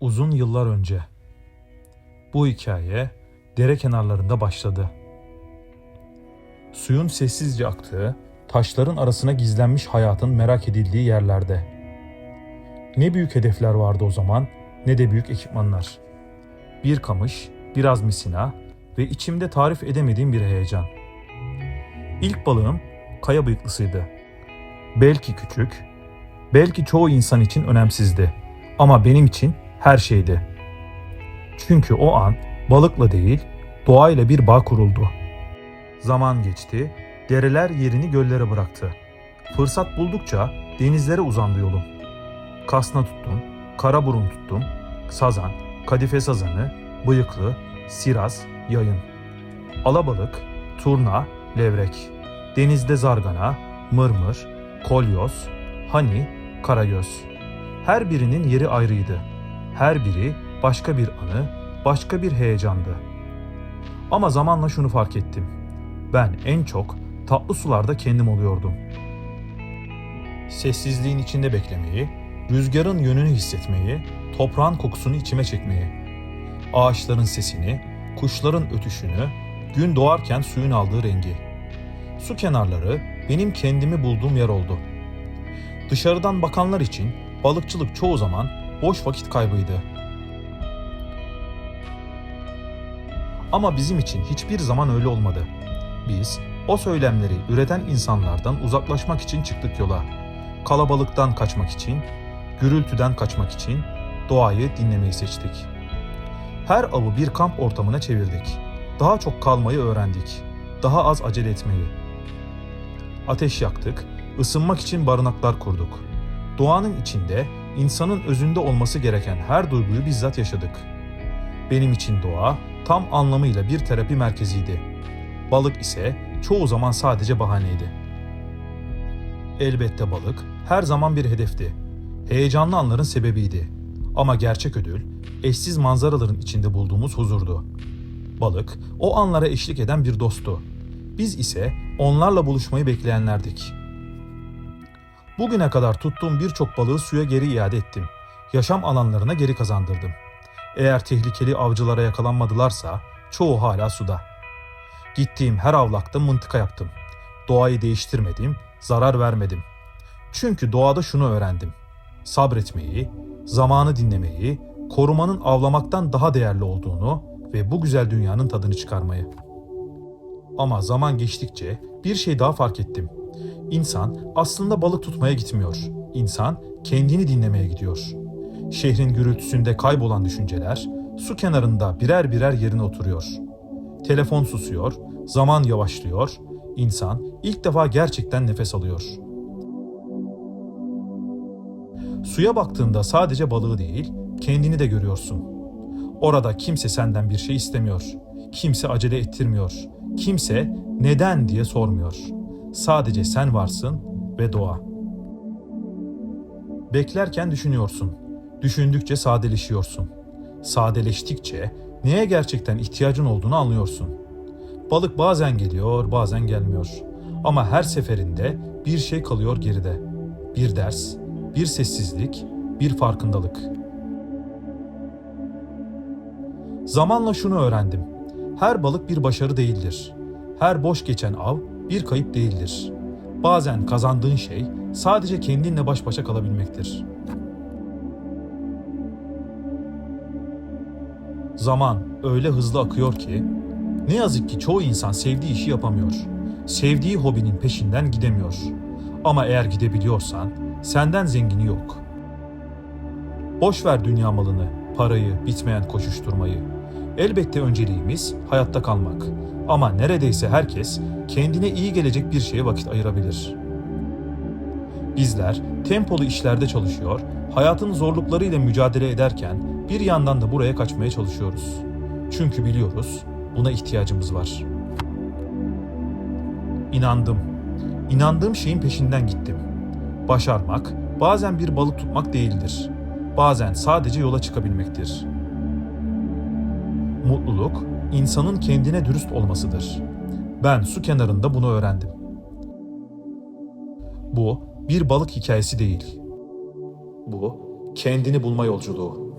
Uzun yıllar önce. Bu hikaye dere kenarlarında başladı. Suyun sessizce aktığı, taşların arasına gizlenmiş hayatın merak edildiği yerlerde. Ne büyük hedefler vardı o zaman, ne de büyük ekipmanlar. Bir kamış, biraz misina ve içimde tarif edemediğim bir heyecan. İlk balığım kaya bıyıklısıydı. Belki küçük, belki çoğu insan için önemsizdi. Ama benim için her şeydi. Çünkü o an balıkla değil, doğayla bir bağ kuruldu. Zaman geçti, dereler yerini göllere bıraktı. Fırsat buldukça denizlere uzandı yolum. Kasna tuttum, kara burun tuttum, sazan, kadife sazanı, bıyıklı, siraz, yayın. Alabalık, turna, levrek. Denizde zargana, mırmır, kolyoz, hani, karagöz. Her birinin yeri ayrıydı. Her biri başka bir anı, başka bir heyecandı. Ama zamanla şunu fark ettim. Ben en çok tatlı sularda kendim oluyordum. Sessizliğin içinde beklemeyi, rüzgarın yönünü hissetmeyi, toprağın kokusunu içime çekmeyi, ağaçların sesini, kuşların ötüşünü, gün doğarken suyun aldığı rengi. Su kenarları benim kendimi bulduğum yer oldu. Dışarıdan bakanlar için balıkçılık çoğu zaman boş vakit kaybıydı. Ama bizim için hiçbir zaman öyle olmadı. Biz o söylemleri üreten insanlardan uzaklaşmak için çıktık yola. Kalabalıktan kaçmak için, gürültüden kaçmak için doğayı dinlemeyi seçtik. Her avı bir kamp ortamına çevirdik. Daha çok kalmayı öğrendik. Daha az acele etmeyi. Ateş yaktık, ısınmak için barınaklar kurduk. Doğanın içinde insanın özünde olması gereken her duyguyu bizzat yaşadık. Benim için doğa tam anlamıyla bir terapi merkeziydi. Balık ise çoğu zaman sadece bahaneydi. Elbette balık her zaman bir hedefti. Heyecanlı anların sebebiydi. Ama gerçek ödül eşsiz manzaraların içinde bulduğumuz huzurdu. Balık o anlara eşlik eden bir dosttu. Biz ise onlarla buluşmayı bekleyenlerdik. Bugüne kadar tuttuğum birçok balığı suya geri iade ettim. Yaşam alanlarına geri kazandırdım. Eğer tehlikeli avcılara yakalanmadılarsa çoğu hala suda. Gittiğim her avlakta mıntıka yaptım. Doğayı değiştirmedim, zarar vermedim. Çünkü doğada şunu öğrendim. Sabretmeyi, zamanı dinlemeyi, korumanın avlamaktan daha değerli olduğunu ve bu güzel dünyanın tadını çıkarmayı. Ama zaman geçtikçe bir şey daha fark ettim. İnsan aslında balık tutmaya gitmiyor. İnsan kendini dinlemeye gidiyor. Şehrin gürültüsünde kaybolan düşünceler su kenarında birer birer yerine oturuyor. Telefon susuyor, zaman yavaşlıyor, insan ilk defa gerçekten nefes alıyor. Suya baktığında sadece balığı değil, kendini de görüyorsun. Orada kimse senden bir şey istemiyor. Kimse acele ettirmiyor. Kimse neden diye sormuyor. Sadece sen varsın ve doğa. Beklerken düşünüyorsun. Düşündükçe sadeleşiyorsun. Sadeleştikçe neye gerçekten ihtiyacın olduğunu anlıyorsun. Balık bazen geliyor, bazen gelmiyor. Ama her seferinde bir şey kalıyor geride. Bir ders, bir sessizlik, bir farkındalık. Zamanla şunu öğrendim. Her balık bir başarı değildir. Her boş geçen av bir kayıp değildir. Bazen kazandığın şey sadece kendinle baş başa kalabilmektir. Zaman öyle hızlı akıyor ki ne yazık ki çoğu insan sevdiği işi yapamıyor. Sevdiği hobinin peşinden gidemiyor. Ama eğer gidebiliyorsan senden zengini yok. Boş ver dünya malını, parayı, bitmeyen koşuşturmayı. Elbette önceliğimiz hayatta kalmak. Ama neredeyse herkes kendine iyi gelecek bir şeye vakit ayırabilir. Bizler tempolu işlerde çalışıyor, hayatın zorluklarıyla mücadele ederken bir yandan da buraya kaçmaya çalışıyoruz. Çünkü biliyoruz buna ihtiyacımız var. İnandım. İnandığım şeyin peşinden gittim. Başarmak bazen bir balık tutmak değildir. Bazen sadece yola çıkabilmektir. Mutluluk insanın kendine dürüst olmasıdır. Ben su kenarında bunu öğrendim. Bu bir balık hikayesi değil. Bu kendini bulma yolculuğu.